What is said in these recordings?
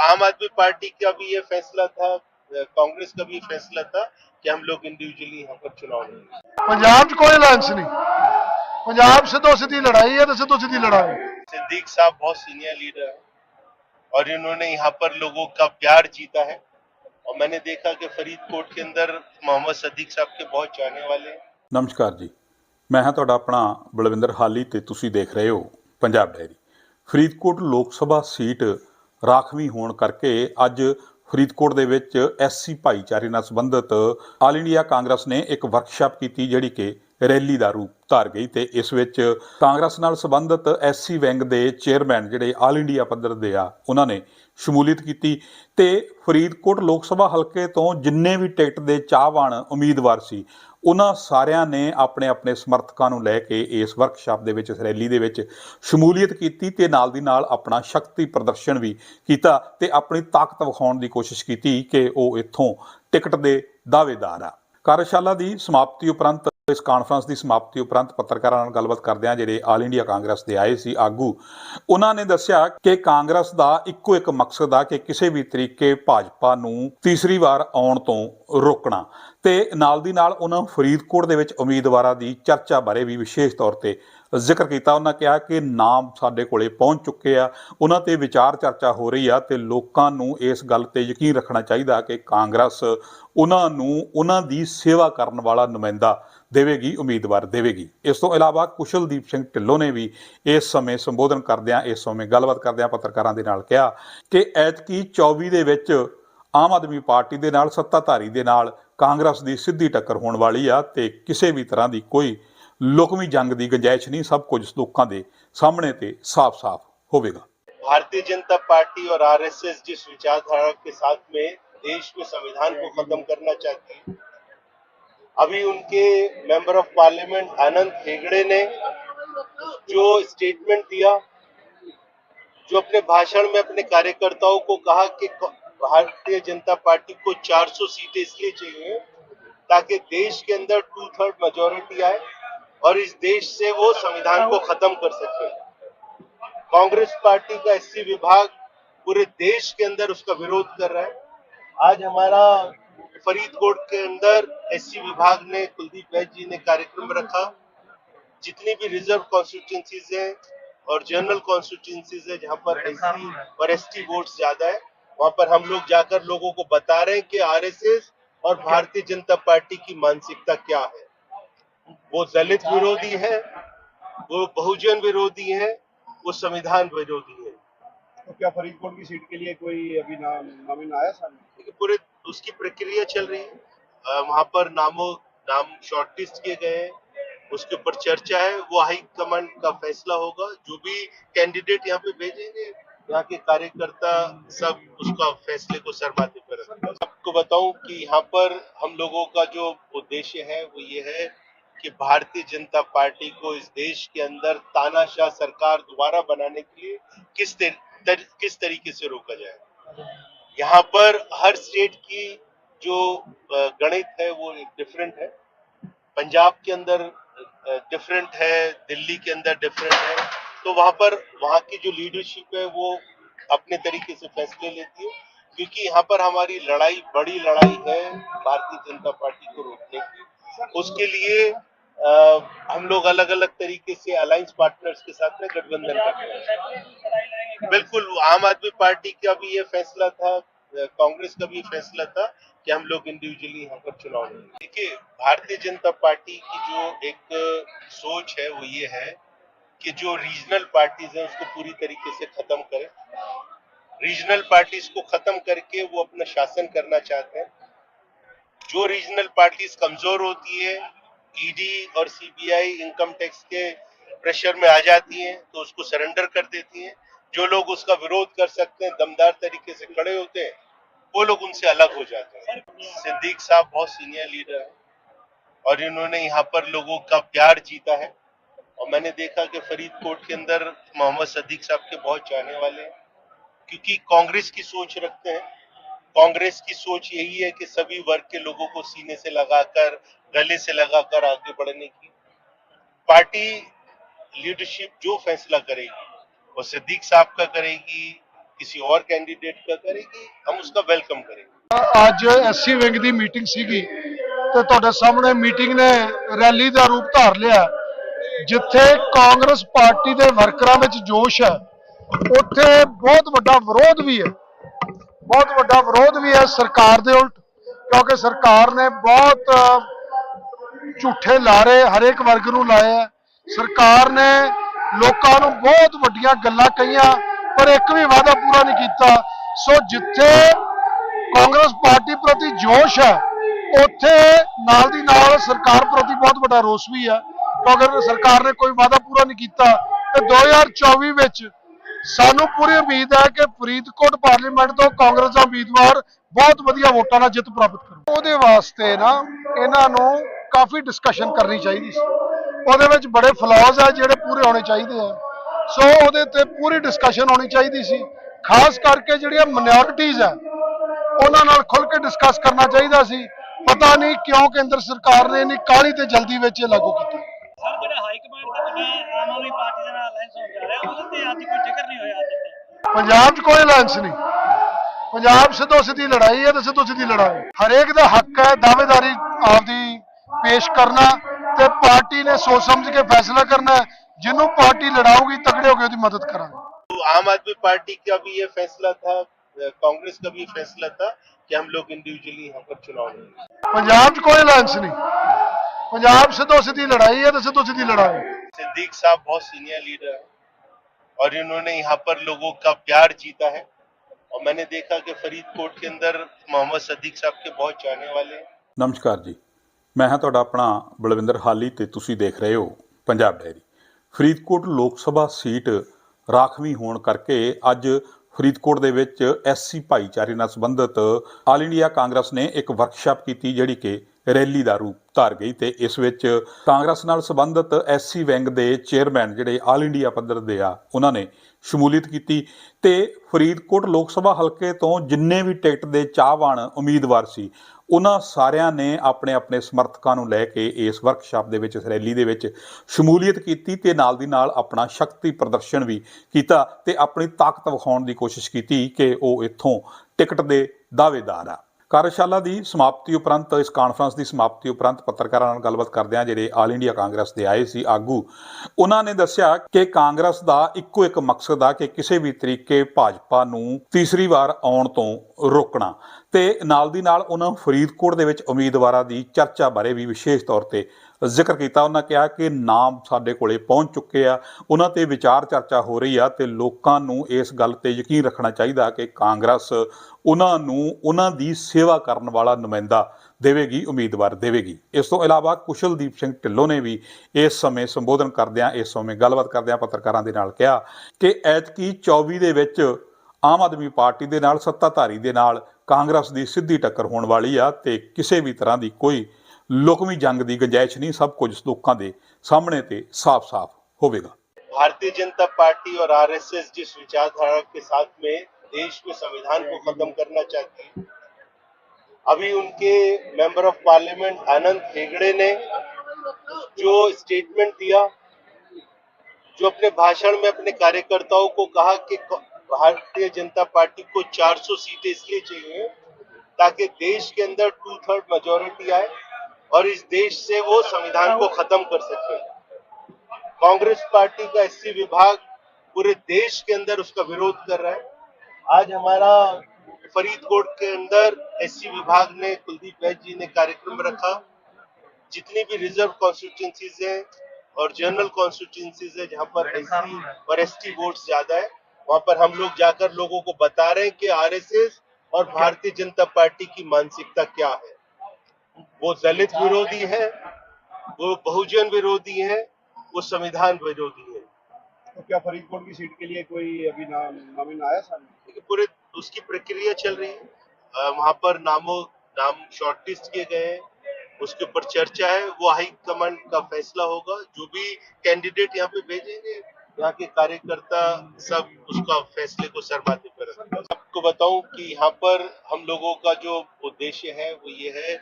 आम आदमी पार्टी का भी ये फैसला था कांग्रेस का भी फैसला था कि हम लोग इंडिविजुअली यहाँ पर चुनाव लड़ेंगे। पंजाब कोई अलायंस नहीं। पंजाब से तो सीधी लड़ाई है तो से तो सीधी लड़ाई सिद्दीक साहब बहुत सीनियर लीडर है और इन्होंने यहाँ पर लोगों का प्यार जीता है। और मैंने देखा कि फरीदकोट के अंदर मोहम्मद सदीक साहब के बहुत चाहने वाले हैं। नमस्कार जी। मैं हाँ थोड़ा अपना बलविंदर हाली तो देख रहे हो पंजाब डायरी। फरीदकोट लोग सभा सीट ਰਾਖਵੀਂ ਹੋਣ ਕਰਕੇ ਅੱਜ ਫਰੀਦਕੋਟ ਦੇ ਵਿੱਚ ਐਸਸੀ ਭਾਈਚਾਰੇ ਨਾਲ ਸੰਬੰਧਿਤ ਆਲ ਇੰਡੀਆ ਕਾਂਗਰਸ ਨੇ ਇੱਕ ਵਰਕਸ਼ਾਪ ਕੀਤੀ ਜਿਹੜੀ ਕਿ ਰੈਲੀ ਦਾ ਰੂਪ ਧਾਰ ਗਈ ਤੇ ਇਸ ਵਿੱਚ ਕਾਂਗਰਸ ਨਾਲ ਸੰਬੰਧਿਤ ਐਸਸੀ ਵਿੰਗ ਦੇ ਚੇਅਰਮੈਨ ਜਿਹੜੇ ਆਲ ਇੰਡੀਆ ਪੱਧਰ ਦੇ ਆ, ਉਹਨਾਂ ਨੇ ਸ਼ਮੂਲੀਅਤ ਕੀਤੀ ਤੇ ਫਰੀਦਕੋਟ ਲੋਕ ਸਭਾ ਹਲਕੇ ਤੋਂ ਜਿੰਨੇ ਵੀ ਟਿਕਟ ਦੇ ਚਾਹਵਾਨ ਉਮੀਦਵਾਰ ਸੀ, ਉਹਨਾਂ ਸਾਰਿਆਂ ਨੇ ਆਪਣੇ ਆਪਣੇ ਸਮਰਥਕਾਂ ਨੂੰ ਲੈ ਕੇ ਇਸ ਵਰਕਸ਼ਾਪ ਦੇ ਵਿੱਚ, ਇਸ ਰੈਲੀ ਦੇ ਵਿੱਚ ਸ਼ਮੂਲੀਅਤ ਕੀਤੀ ਤੇ ਨਾਲ ਦੀ ਨਾਲ ਆਪਣਾ ਸ਼ਕਤੀ ਪ੍ਰਦਰਸ਼ਨ ਵੀ ਕੀਤਾ ਤੇ ਆਪਣੀ ਤਾਕਤ ਵਿਖਾਉਣ ਦੀ ਕੋਸ਼ਿਸ਼ ਕੀਤੀ ਕਿ ਉਹ ਇੱਥੋਂ ਟਿਕਟ ਦੇ ਦਾਅਵੇਦਾਰ ਆ। ਕਾਰਜਸ਼ਾਲਾ ਦੀ ਸਮਾਪਤੀ ਉਪਰੰਤ ਇਸ ਕਾਨਫਰੰਸ ਦੀ ਸਮਾਪਤੀ ਉਪਰੰਤ ਪੱਤਰਕਾਰਾਂ ਨਾਲ ਗੱਲਬਾਤ ਕਰਦਿਆਂ ਜਿਹੜੇ ਆਲ ਇੰਡੀਆ ਕਾਂਗਰਸ ਦੇ ਆਏ ਸੀ ਆਗੂ, ਉਹਨਾਂ ਨੇ ਦੱਸਿਆ ਕਿ ਕਾਂਗਰਸ ਦਾ ਇੱਕੋ ਇੱਕ ਮਕਸਦ ਆ ਕਿ ਕਿਸੇ ਵੀ ਤਰੀਕੇ ਭਾਜਪਾ ਨੂੰ ਤੀਸਰੀ ਵਾਰ ਆਉਣ ਤੋਂ ਰੋਕਣਾ ਤੇ ਨਾਲ ਦੀ ਨਾਲ ਉਹਨਾਂ ਫਰੀਦਕੋਟ ਦੇ ਵਿੱਚ ਉਮੀਦਵਾਰਾਂ ਦੀ ਚਰਚਾ ਬਾਰੇ ਵੀ ਵਿਸ਼ੇਸ਼ ਤੌਰ ਤੇ ਜ਼ਿਕਰ ਕੀਤਾ। ਉਹਨਾਂ ਕਿਹਾ ਕਿ ਨਾਮ ਸਾਡੇ ਕੋਲੇ ਪਹੁੰਚ ਚੁੱਕੇ ਆ, ਉਹਨਾਂ ਤੇ ਵਿਚਾਰ ਚਰਚਾ ਹੋ ਰਹੀ ਆ ਤੇ ਲੋਕਾਂ ਨੂੰ ਇਸ ਗੱਲ ਤੇ ਯਕੀਨ ਰੱਖਣਾ ਚਾਹੀਦਾ ਕਿ ਕਾਂਗਰਸ ਉਹਨਾਂ ਨੂੰ, ਉਹਨਾਂ ਦੀ ਸੇਵਾ ਕਰਨ ਵਾਲਾ ਨੁਮਾਇੰਦਾ ਦੇਵੇਗੀ ਉਮੀਦਵਾਰ ਦੇਵੇਗੀ ਇਸ ਤੋਂ ਇਲਾਵਾ ਕੁਸ਼ਲਦੀਪ ਸਿੰਘ ਢਿੱਲੋਂ ਨੇ ਵੀ ਇਸ ਸਮੇਂ ਸੰਬੋਧਨ ਕਰਦਿਆਂ ਇਸ ਸਮੇਂ ਗੱਲਬਾਤ ਕਰਦਿਆਂ ਪੱਤਰਕਾਰਾਂ ਦੇ ਨਾਲ ਕਿਹਾ ਕਿ ਐਤਕੀ 24 ਦੇ ਵਿੱਚ ਆਮ ਆਦਮੀ ਪਾਰਟੀ ਦੇ ਨਾਲ ਸੱਤਾਧਾਰੀ ਦੇ ਨਾਲ ਕਾਂਗਰਸ ਦੀ ਸਿੱਧੀ ਟੱਕਰ ਹੋਣ ਵਾਲੀ ਆ ਤੇ ਕਿਸੇ ਵੀ ਤਰ੍ਹਾਂ ਦੀ ਕੋਈ ਲੁਕਵੀਂ ਜੰਗ ਦੀ ਗੁੰਜਾਇਸ਼ ਨਹੀਂ ਸਭ ਕੁਝ ਲੋਕਾਂ ਦੇ ਸਾਹਮਣੇ ਤੇ ਸਾਫ਼-ਸਾਫ਼ ਹੋਵੇਗਾ भारतीय जनता पार्टी और आरएसएस जिस विचारधारा के साथ में देश में संविधान को खत्म करना चाहती है अभी उनके member of parliament Anand Hegde ने जो स्टेटमेंट दिया, जो अपने भाषण में अपने कार्यकर्ताओं को कहा कि भारतीय जनता पार्टी को 400 सीटें इसलिए चाहिए ताकि देश के अंदर टू थर्ड मेजोरिटी आए और इस देश से वो संविधान को खत्म कर सके। कांग्रेस पार्टी का एससी विभाग पूरे देश के अंदर उसका विरोध कर रहा है। आज हमारा फरीदकोट के अंदर एससी विभाग ने कुलदीप वैद जी ने कार्यक्रम रखा। जितनी भी रिज़र्व कॉन्स्टिट्यूंसीज है और जनरल कॉन्स्टिट्यूंसीज है जहाँ पर एससी और एसटी वोट्स ज़्यादा है वहाँ पर हम लोग जाकर लोगों को बता रहे हैं कि आरएसएस और भारतीय जनता पार्टी की मानसिकता क्या है। वो दलित विरोधी है वो बहुजन विरोधी है वो संविधान विरोधी है। तो क्या फरीदकोट की सीट के लिए कोई अभी नाम नामिन आया सामने? पूरे उसकी प्रक्रिया चल रही है। वहाँ पर नामों नाम शॉर्टलिस्ट किए गए हैं। उसके ऊपर चर्चा है। वो हाई कमांड का फैसला होगा। जो भी कैंडिडेट यहाँ पे भेजेंगे यहाँ के कार्यकर्ता सब उसका फैसले को सरमाते पर आपको बताऊँ कि यहाँ पर हम लोगों का जो उद्देश्य है वो ये है कि भारतीय जनता पार्टी को इस देश के अंदर तानाशाह सरकार दोबारा बनाने के लिए किस तर, तर, किस तरीके से रोका जाए। यहाँ पर हर स्टेट की जो गणित है वो डिफरेंट है। पंजाब के अंदर डिफरेंट है दिल्ली के अंदर डिफरेंट है। तो वहाँ पर वहाँ की जो लीडरशिप है वो अपने तरीके से फैसले लेती है। क्योंकि यहाँ पर हमारी लड़ाई बड़ी लड़ाई है भारतीय जनता पार्टी को रोकने की। उसके लिए अ, हम लोग अलग अलग तरीके से अलायंस पार्टनर्स के साथ में गठबंधन कर रहे हैं। बिल्कुल, आम आदमी पार्टी का भी ये फैसला था, कांग्रेस का भी फैसला था कि हम लोग इंडिविजुअली यहाँ पर चुनाव लड़ेंगे। देखिए, भारतीय जनता पार्टी की जो एक सोच है, वो ये है कि जो रीजनल पार्टीज़ हैं, उसको पूरी तरीके से खत्म करें। रीजनल पार्टीज़ को खत्म करके वो अपना शासन करना चाहते हैं। जो रीजनल पार्टीज़ कमज़ोर होती है ईडी और सीबीआई इनकम टैक्स के प्रेशर में आ जाती हैं तो उसको सरेंडर कर देती हैं। जो लोग उसका विरोध कर सकते हैं, दमदार तरीके से खड़े होते हैं, वो लोग उनसे अलग हो जाते हैं। सिद्दीक साहब बहुत सीनियर लीडर है और इन्होंने यहाँ पर लोगों का प्यार जीता है। और मैंने देखा कि फरीदकोट के अंदर मोहम्मद सदीक साहब के बहुत चाहने वाले हैं, क्योंकि कांग्रेस की सोच रखते हैं। कांग्रेस की सोच यही है कि सभी वर्ग के लोगों को सीने से लगाकर, गले से लगाकर आगे बढ़ने की। पार्टी लीडरशिप जो फैसला करेगी वो सिद्दीक साहब का करेगी किसी और कैंडिडेट का करेगी हम उसका वेलकम करेंगे ਅੱਜ ਐਸਸੀ ਵਿੰਗ ਦੀ ਮੀਟਿੰਗ ਸੀਗੀ ਤੇ ਤੁਹਾਡੇ ਸਾਹਮਣੇ ਮੀਟਿੰਗ ਨੇ ਰੈਲੀ ਦਾ ਰੂਪ ਧਾਰ ਲਿਆ ਜਿੱਥੇ ਕਾਂਗਰਸ ਪਾਰਟੀ ਦੇ ਵਰਕਰਾਂ ਵਿੱਚ ਜੋਸ਼ ਹੈ ਉੱਥੇ ਬਹੁਤ ਵੱਡਾ ਵਿਰੋਧ ਵੀ ਹੈ ਬਹੁਤ ਵੱਡਾ ਵਿਰੋਧ ਵੀ ਹੈ ਸਰਕਾਰ ਦੇ ਉਲਟ ਕਿਉਂਕਿ ਸਰਕਾਰ ਨੇ ਬਹੁਤ ਝੂਠੇ ਲਾਰੇ ਹਰੇਕ ਵਰਗ ਨੂੰ ਲਾਏ ਹੈ ਸਰਕਾਰ ਨੇ ਲੋਕਾਂ ਨੂੰ ਬਹੁਤ ਵੱਡੀਆਂ ਗੱਲਾਂ ਕਹੀਆਂ, ਪਰ ਇੱਕ ਵੀ ਵਾਅਦਾ ਪੂਰਾ ਨਹੀਂ ਕੀਤਾ। ਸੋ ਜਿੱਥੇ ਕਾਂਗਰਸ ਪਾਰਟੀ ਪ੍ਰਤੀ ਜੋਸ਼ ਹੈ, ਉੱਥੇ ਨਾਲ ਦੀ ਨਾਲ ਸਰਕਾਰ ਪ੍ਰਤੀ ਬਹੁਤ ਵੱਡਾ ਰੋਸ ਵੀ ਹੈ। ਕਿਉਂਕਿ ਸਰਕਾਰ ਨੇ ਕੋਈ ਵਾਅਦਾ ਪੂਰਾ ਨਹੀਂ ਕੀਤਾ। ਤੇ 2024 ਵਿੱਚ ਸਾਨੂੰ ਪੂਰੀ ਉਮੀਦ ਹੈ ਕਿ ਫਰੀਦਕੋਟ ਪਾਰਲੀਮੈਂਟ ਤੋਂ ਕਾਂਗਰਸ ਦਾ ਉਮੀਦਵਾਰ ਬਹੁਤ ਵਧੀਆ ਵੋਟਾਂ ਨਾਲ ਜਿੱਤ ਪ੍ਰਾਪਤ ਕਰੂ ਉਹਦੇ ਵਾਸਤੇ ਨਾ ਇਹਨਾਂ ਨੂੰ ਕਾਫੀ ਡਿਸਕਸ਼ਨ ਕਰਨੀ ਚਾਹੀਦੀ ਸੀ। ਉਹਦੇ ਵਿੱਚ ਬੜੇ ਫਲॉज ਆ ਜਿਹੜੇ ਪੂਰੇ ਹੋਣੇ ਚਾਹੀਦੇ ਆ। ਸੋ ਉਹਦੇ ਤੇ ਪੂਰੀ ਡਿਸਕਸ਼ਨ ਹੋਣੀ ਚਾਹੀਦੀ ਸੀ। ਖਾਸ ਕਰਕੇ ਜਿਹੜੀਆਂ ਮਿਨੋਰਿਟੀਜ਼ ਆ ਉਹਨਾਂ ਨਾਲ ਖੁੱਲ ਕੇ ਡਿਸਕਸ ਕਰਨਾ ਚਾਹੀਦਾ ਸੀ। ਪਤਾ ਨਹੀਂ ਕਿਉਂ ਕੇਂਦਰ ਸਰਕਾਰ ਨੇ ਇੰਨੀ ਕਾਹਲੀ ਤੇ ਜਲਦੀ ਵਿੱਚ ਇਹ ਲਾਗੂ ਕੀਤਾ। ਸਰ ਜਿਹੜਾ ਹਾਈ ਕਮਾਂਡ ਤੇ ਤੁਹਾਡਾ ਆਮ ਆਦਮੀ ਪਾਰਟੀ ਦੇ ਨਾਲ ਅਲਾਈਅੰਸ ਹੋਣ ਜਾ ਰਿਹਾ ਉਹਦੇ ਤੇ ਅੱਜ ਕੋਈ ਜ਼ਿਕਰ ਨਹੀਂ ਹੋਇਆ ਅੱਜ ਤੱਕ? ਪੰਜਾਬ 'ਚ ਕੋਈ ਅਲਾਇੰਸ ਨਹੀਂ। ਪੰਜਾਬ ਸਿੱਧੋ ਸਿੱਧੀ ਲੜਾਈ ਹੈ ਤੇ ਸਿੱਧੋ ਸਿੱਧੀ ਲੜਾਈ। ਹਰੇਕ ਦਾ ਹੱਕ ਹੈ ਦਾਅਵੇਦਾਰੀ ਆਪਦੀ ਪੇਸ਼ ਕਰਨਾ। ਤੇ ਪਾਰਟੀ ਨੇ ਸੋਚ ਸਮਝ ਕੇ ਫੈਸਲਾ ਕਰਨਾ ਹੈ। ਜਿਹਨੂੰ ਪਾਰਟੀ ਲੜਾਊਗੀ ਤਕੜੇ ਹੋ ਕੇ ਉਹਦੀ ਮਦਦ ਕਰਾਂਗੇ तो आम आदमी पार्टी का भी ये फैसला था अ, कांग्रेस का भी फैसला था कि हम लोग इंडिविजुअली यहाँ पर चुनाव लड़ेंगे ਪੰਜਾਬ 'ਚ ਕੋਈ ਅਲਾਇੰਸ ਨਹੀਂ ਪੰਜਾਬ ਸਿੱਧੋ ਸਿੱਧੀ ਲੜਾਈ ਹੈ ਤੇ ਸਿੱਧੋ ਸਿੱਧੀ लड़ाई सिद्दीक साहब बहुत सीनियर लीडर है और इन्होंने यहाँ पर लोगों का प्यार जीता है और मैंने देखा कि फरीदकोट के अंदर मोहम्मद सदीक साहब के बहुत चाहने वाले हैं ਨਮਸਕਾਰ ਜੀ ਮੈਂ ਹਾਂ ਤੁਹਾਡਾ ਆਪਣਾ ਬਲਵਿੰਦਰ ਹਾਲੀ ਤੇ ਤੁਸੀਂ ਦੇਖ ਰਹੇ ਹੋ ਪੰਜਾਬ ਡੈਰੀ। ਫਰੀਦਕੋਟ ਲੋਕ ਸਭਾ ਸੀਟ ਰਾਖਵੀਂ ਹੋਣ ਕਰਕੇ ਅੱਜ ਫਰੀਦਕੋਟ ਦੇ ਵਿੱਚ ਐਸਸੀ ਭਾਈਚਾਰੇ ਨਾਲ ਸੰਬੰਧਿਤ ਆਲ ਇੰਡੀਆ ਕਾਂਗਰਸ ਨੇ ਇੱਕ ਵਰਕਸ਼ਾਪ ਕੀਤੀ ਜਿਹੜੀ ਕਿ ਰੈਲੀ ਦਾ ਰੂਪ ਧਾਰ ਗਈ ਤੇ ਇਸ ਵਿੱਚ ਕਾਂਗਰਸ ਨਾਲ ਸੰਬੰਧਿਤ ਐਸਸੀ ਵਿੰਗ ਦੇ ਚੇਅਰਮੈਨ ਜਿਹੜੇ ਆਲ ਇੰਡੀਆ ਪੱਧਰ ਦੇ ਆ, ਉਹਨਾਂ ਨੇ ਸ਼ਮੂਲੀਅਤ ਕੀਤੀ ਤੇ ਫਰੀਦਕੋਟ ਲੋਕ ਸਭਾ ਹਲਕੇ ਤੋਂ ਜਿੰਨੇ ਵੀ ਟਿਕਟ ਦੇ ਚਾਹਵਾਨ ਉਮੀਦਵਾਰ ਸੀ, ਉਹਨਾਂ ਸਾਰਿਆਂ ਨੇ ਆਪਣੇ ਆਪਣੇ ਸਮਰਥਕਾਂ ਨੂੰ ਲੈ ਕੇ ਇਸ ਵਰਕਸ਼ਾਪ ਦੇ ਵਿੱਚ, ਇਸ ਰੈਲੀ ਦੇ ਵਿੱਚ ਸ਼ਮੂਲੀਅਤ ਕੀਤੀ ਤੇ ਨਾਲ ਦੀ ਨਾਲ ਆਪਣਾ ਸ਼ਕਤੀ ਪ੍ਰਦਰਸ਼ਨ ਵੀ ਕੀਤਾ ਤੇ ਆਪਣੀ ਤਾਕਤ ਵਿਖਾਉਣ ਦੀ ਕੋਸ਼ਿਸ਼ ਕੀਤੀ ਕਿ ਉਹ ਇੱਥੋਂ ਟਿਕਟ ਦੇ ਦਾਅਵੇਦਾਰ ਆ। ਕਾਰਜਸ਼ਾਲਾ ਦੀ ਸਮਾਪਤੀ ਉਪਰੰਤ, ਇਸ ਕਾਨਫਰੰਸ ਦੀ ਸਮਾਪਤੀ ਉਪਰੰਤ ਪੱਤਰਕਾਰਾਂ ਨਾਲ ਗੱਲਬਾਤ ਕਰਦਿਆਂ ਜਿਹੜੇ ਆਲ ਇੰਡੀਆ ਕਾਂਗਰਸ ਦੇ ਆਏ ਸੀ ਆਗੂ। ਉਹਨਾਂ ਨੇ ਦੱਸਿਆ ਕਿ ਕਾਂਗਰਸ ਦਾ ਇੱਕੋ ਇੱਕ ਮਕਸਦ ਆ ਕਿ ਕਿਸੇ ਵੀ ਤਰੀਕੇ ਭਾਜਪਾ ਨੂੰ ਤੀਸਰੀ ਵਾਰ ਆਉਣ ਤੋਂ ਰੋਕਣਾ। ਤੇ ਨਾਲ ਦੀ ਨਾਲ ਉਹਨਾਂ ਫਰੀਦਕੋਟ ਦੇ ਵਿੱਚ ਉਮੀਦਵਾਰਾਂ ਦੀ ਚਰਚਾ ਬਾਰੇ ਵੀ ਵਿਸ਼ੇਸ਼ ਤੌਰ ਤੇ ਜ਼ਿਕਰ ਕੀਤਾ, ਉਹਨਾਂ ਕਿਹਾ ਕਿ ਨਾਮ ਸਾਡੇ ਕੋਲੇ ਪਹੁੰਚ ਚੁੱਕੇ ਆ। ਉਹਨਾਂ ਤੇ ਵਿਚਾਰ ਚਰਚਾ ਹੋ ਰਹੀ ਆ ਤੇ ਲੋਕਾਂ ਨੂੰ ਇਸ ਗੱਲ ਤੇ ਯਕੀਨ ਰੱਖਣਾ ਚਾਹੀਦਾ ਕਿ ਕਾਂਗਰਸ ਉਹਨਾਂ ਨੂੰ ਉਹਨਾਂ ਦੀ ਸੇਵਾ ਕਰਨ ਵਾਲਾ ਨੁਮਾਇੰਦਾ ਦੇਵੇਗੀ, ਉਮੀਦਵਾਰ ਦੇਵੇਗੀ। ਇਸ ਤੋਂ ਇਲਾਵਾ ਕੁਸ਼ਲਦੀਪ ਸਿੰਘ ਢਿੱਲੋਂ ਨੇ ਵੀ ਇਸ ਸਮੇਂ ਸੰਬੋਧਨ ਕਰਦਿਆਂ, ਇਸ ਸਮੇਂ ਗੱਲਬਾਤ ਕਰਦਿਆਂ ਪੱਤਰਕਾਰਾਂ ਦੇ ਨਾਲ ਕਿਹਾ ਕਿ ਐਤਕੀ 24 ਦੇ ਵਿੱਚ ਆਮ ਆਦਮੀ ਪਾਰਟੀ ਦੇ ਨਾਲ, ਸੱਤਾਧਾਰੀ ਦੇ ਨਾਲ ਕਾਂਗਰਸ ਦੀ ਸਿੱਧੀ ਟੱਕਰ ਹੋਣ ਵਾਲੀ ਆ ਤੇ ਕਿਸੇ ਵੀ ਤਰ੍ਹਾਂ ਦੀ ਕੋਈ ਲੁਕਵੀਂ ਜੰਗ ਦੀ ਗੁੰਜਾਇਸ਼ ਨਹੀਂ ਸਭ ਕੁਝ ਲੋਕਾਂ ਦੇ ਸਾਹਮਣੇ ਤੇ ਸਾਫ਼-ਸਾਫ਼ ਹੋਵੇਗਾ भारतीय जनता पार्टी और आरएसएस जिस विचारधारा के साथ में देश में संविधान को खत्म करना चाहती है अभी उनके member of parliament Anand Hegde ने जो स्टेटमेंट दिया जो अपने भाषण में अपने कार्यकर्ताओं को कहा कि भारतीय जनता पार्टी को 400 सीटें इसलिए चाहिए ताकि देश के अंदर टू थर्ड मेजोरिटी आए और इस देश से वो संविधान को खत्म कर सके कांग्रेस पार्टी का एससी विभाग पूरे देश के अंदर उसका विरोध कर रहा है। आज हमारा फरीदकोट के अंदर एससी विभाग ने कुलदीप वैद जी ने कार्यक्रम रखा। जितनी भी रिज़र्व कॉन्स्टिट्यूंसीज है और जनरल कॉन्स्टिट्यूंसीज है जहाँ पर एससी और एसटी वोट्स ज़्यादा है वहाँ पर हम लोग जाकर लोगों को बता रहे हैं कि आरएसएस और भारतीय जनता पार्टी की मानसिकता क्या है। वो दलित विरोधी है वो बहुजन विरोधी है वो संविधान विरोधी है। तो क्या फरीदकोट की सीट के लिए कोई अभी नाम नामिन आया सामने? पूरे उसकी प्रक्रिया चल रही है। वहाँ पर नामों नाम शॉर्टलिस्ट किए गए हैं। उसके ऊपर चर्चा है। वो हाई कमांड का फैसला होगा। जो भी कैंडिडेट यहाँ पे भेजेंगे यहाँ के कार्यकर्ता सब उसका फैसले को सर्वाधिक पर रखेंगे। आपको बताऊँ कि यहाँ पर हम लोगों का जो उद्देश्य है वो ये है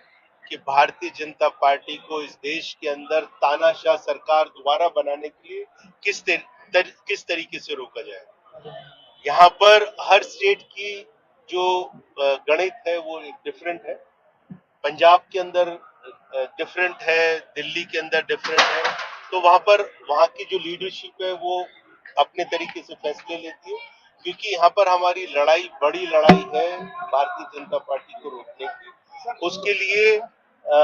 कि भारतीय जनता पार्टी को इस देश के अंदर तानाशाह सरकार दोबारा बनाने के लिए किस तर, तर, किस तरीके से रोका जाए? यहाँ पर हर स्टेट की जो गणित है वो डिफरेंट है। पंजाब के अंदर डिफरेंट है दिल्ली के अंदर डिफरेंट है। तो वहाँ पर वहाँ की जो लीडरशिप है वो अपने तरीके से फैसले लेती है। क्योंकि यहाँ पर हमारी लड़ाई बड़ी लड़ाई है भारतीय जनता पार्टी को रोकने की। उसके लिए अ,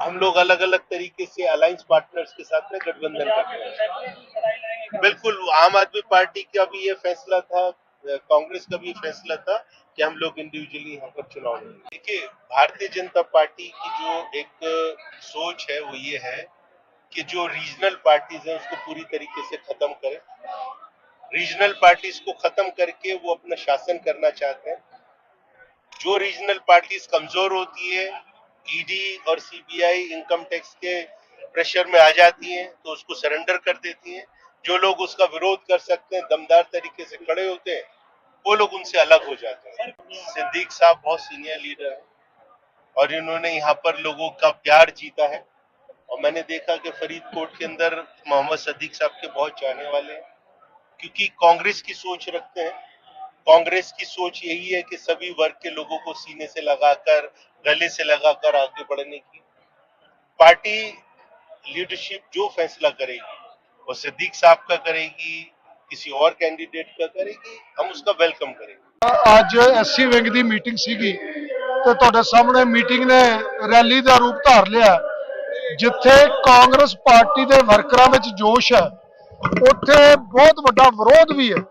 हम लोग अलग अलग तरीके से अलायंस पार्टनर्स के साथ में गठबंधन पंजाब कर रहे तो हैं। बिल्कुल आम आदमी पार्टी का भी ये फैसला था कांग्रेस का भी फैसला था कि हम लोग इंडिविजुअली यहाँ पर चुनाव देखिए भारतीय जनता पार्टी की जो एक सोच है वो ये है कि जो रीजनल पार्टीज़ हैं उसको पूरी तरीके से खत्म करें। रीजनल पार्टीज़ को खत्म करके वो अपना शासन करना चाहते हैं। जो रीजनल पार्टीज़ कमज़ोर होती है ईडी और सीबीआई इनकम टैक्स के प्रेशर में आ जाती हैं तो उसको सरेंडर कर देती हैं। जो लोग उसका विरोध कर सकते हैं, दमदार तरीके से खड़े होते हैं, वो लोग उनसे अलग हो जाते हैं। सिद्दीक साहब बहुत सीनियर लीडर हैं और इन्होंने यहाँ पर लोगों का प्यार जीता है। और मैंने देखा कि फरीदकोट के अंदर मोहम्मद सदीक साहब के बहुत चाहने वाले हैं, क्योंकि कांग्रेस की सोच रखते हैं। कांग्रेस की सोच यही है कि सभी वर्ग के लोगों को सीने से लगाकर गले से लगाकर आगे बढ़ने की पार्टी लीडरशिप जो फैसला करेगी वो सिद्दीक साहब का करेगी किसी और कैंडिडेट का करेगी हम उसका वेलकम करेंगे ਅੱਜ ਐਸਸੀ ਵਿੰਗ ਦੀ ਮੀਟਿੰਗ ਸੀਗੀ ਤੇ ਤੁਹਾਡੇ ਸਾਹਮਣੇ ਮੀਟਿੰਗ ਨੇ ਰੈਲੀ ਦਾ ਰੂਪ ਧਾਰ ਲਿਆ ਜਿੱਥੇ ਕਾਂਗਰਸ ਪਾਰਟੀ ਦੇ ਵਰਕਰਾਂ ਵਿੱਚ ਜੋਸ਼ ਹੈ ਉੱਥੇ ਬਹੁਤ ਵੱਡਾ ਵਿਰੋਧ ਵੀ ਹੈ